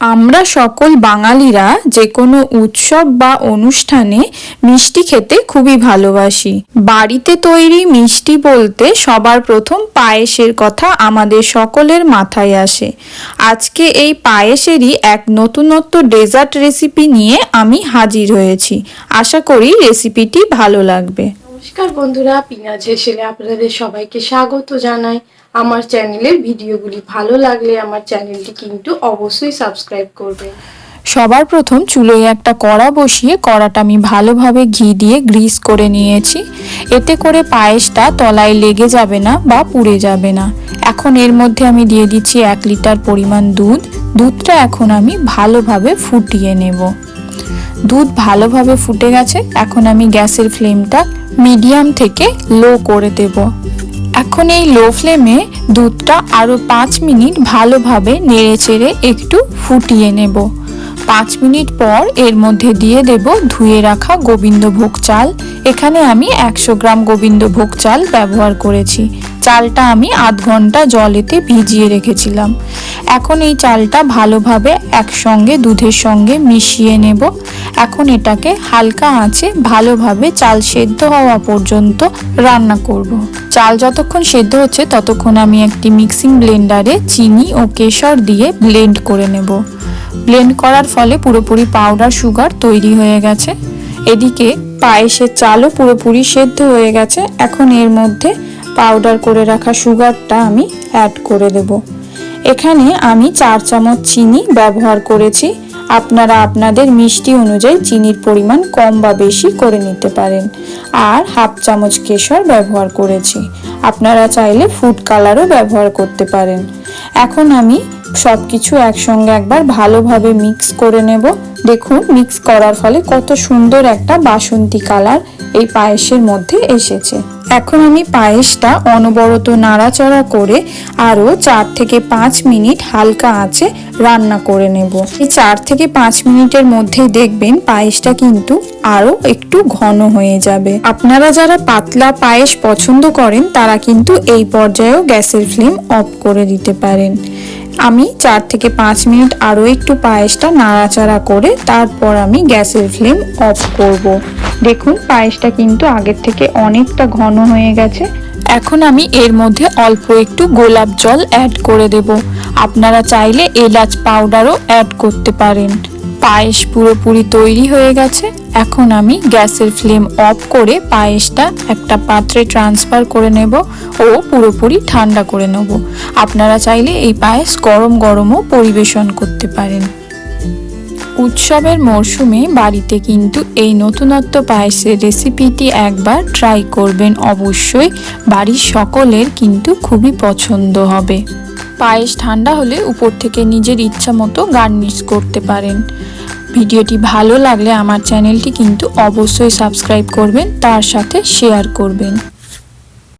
আমরা সকল বাঙালিরা যে কোনো উৎসব বা অনুষ্ঠানে মিষ্টি খেতে খুবই ভালোবাসি। বাড়িতে তৈরি মিষ্টি বলতে সবার প্রথম পায়েসের কথা আমাদের সকলের মাথায় আসে। আজকে এই পায়েসেরই এক নতুনত্ব ডেজার্ট রেসিপি নিয়ে আমি হাজির হয়েছি। আশা করি রেসিপিটি ভালো লাগবে। নমস্কার বন্ধুরা পিনাজ হেসেলে আপনাদের সবাইকে স্বাগত জানাই। আমার চ্যানেলের ভিডিওগুলি ভালো লাগলে আমার চ্যানেলটি কিন্তু অবশ্যই সাবস্ক্রাইব করবেন। সবার প্রথম চুলোয় একটা কড়া বসিয়ে কড়াটা আমি ভালোভাবে ঘি দিয়ে গ্রিস করে নিয়েছি। এতে করে পায়েসটা তলায় লেগে যাবে না বা পুড়ে যাবে না। এখন এর মধ্যে আমি দিয়ে দিচ্ছি এক লিটার পরিমাণ দুধ। দুধটা এখন আমি ভালোভাবে ফুটিয়ে নেব। দুধ ভালোভাবে ফুটে গেছে। এখন আমি গ্যাসের ফ্লেমটা মিডিয়াম থেকে লো করে দেব। এখন এই লো ফ্লেমে দুধটা আরও পাঁচ মিনিট ভালোভাবে নেড়ে চেড়ে একটু ফুটিয়ে নেব। পাঁচ মিনিট পর এর মধ্যে দিয়ে দেব ধুয়ে রাখা গোবিন্দভোগ চাল। এখানে আমি একশো গ্রাম গোবিন্দভোগ চাল ব্যবহার করেছি। চালটা আমি আধ ঘণ্টা জলেতে ভিজিয়ে রেখেছিলাম। এখন এই চালটা ভালোভাবে একসঙ্গে, দুধের সঙ্গে মিশিয়ে নেব। এখন এটাকে হালকা আঁচে ভালোভাবে চাল সেদ্ধ হওয়া পর্যন্ত রান্না করব। চাল যতক্ষণ সেদ্ধ হচ্ছে ততক্ষণ আমি একটি মিক্সিং ব্লেন্ডারে চিনি ও কেশর দিয়ে ব্লেন্ড করে নেব। ব্লেন্ড করার ফলে পুরোপুরি পাউডার সুগার তৈরি হয়ে গেছে। এদিকে পায়েসের চালও পুরোপুরি সেদ্ধ হয়ে গেছে। এখন এর মধ্যে পাউডার করে রাখা সুগারটা আমি অ্যাড করে দেব। এখানে আমি চার চামচ চিনি ব্যবহার করেছি। আপনারা আপনাদের মিষ্টি অনুযায়ী চিনির পরিমাণ কম বা বেশি করে নিতে পারেন। আর হাফ চামচ কেশর ব্যবহার করেছি। আপনারা চাইলে ফুড কালারও ব্যবহার করতে পারেন। এখন আমি সব কিছু একসঙ্গে একবার ভালোভাবে মিক্স করে নেব। দেখুন মিক্স করার ফলে কত সুন্দর একটা বাসন্তী কালার এই পায়েসের মধ্যে এসেছে। এখন আমি পায়েসটা অনবরত নাড়াচাড়া করে আরও চার থেকে পাঁচ মিনিট হালকা আঁচে রান্না করে নেব। এই চার থেকে পাঁচ মিনিটের মধ্যেই দেখবেন পায়েসটা কিন্তু আরও একটু ঘন হয়ে যাবে। আপনারা যারা পাতলা পায়েস পছন্দ করেন, তারা কিন্তু এই পর্যায়েও গ্যাসের ফ্লেম অফ করে দিতে পারেন। আমি চার থেকে পাঁচ মিনিট আরও একটু পায়েসটা নাড়াচাড়া করে তারপর আমি গ্যাসের ফ্লেম অফ করব। দেখুন, পায়েসটা কিন্তু আগের থেকে অনেকটা ঘন হয়ে গেছে। এখন আমি এর মধ্যে অল্প একটু গোলাপ জল অ্যাড করে দেব। আপনারা চাইলে এলাচ পাউডারও অ্যাড করতে পারেন। পায়েস পুরোপুরি তৈরি হয়ে গেছে। এখন আমি গ্যাসের ফ্লেম অফ করে পায়েসটা একটা পাত্রে ট্রান্সফার করে নেব ও পুরোপুরি ঠান্ডা করে নেব। আপনারা চাইলে এই পায়েস গরম গরমও পরিবেশন করতে পারেন। উৎসবের মরশুমে বাড়িতে কিন্তু এই নতুনত্ব পায়েসের রেসিপিটি একবার ট্রাই করবেন। অবশ্যই বাড়ির সকলের কিন্তু খুবই পছন্দ হবে। পায়েস ঠান্ডা হলে উপর থেকে নিজের ইচ্ছা মতো গার্নিশ করতে পারেন। ভিডিওটি ভালো লাগলে আমার চ্যানেলটি কিন্তু অবশ্যই সাবস্ক্রাইব করবেন, তার সাথে শেয়ার করবেন।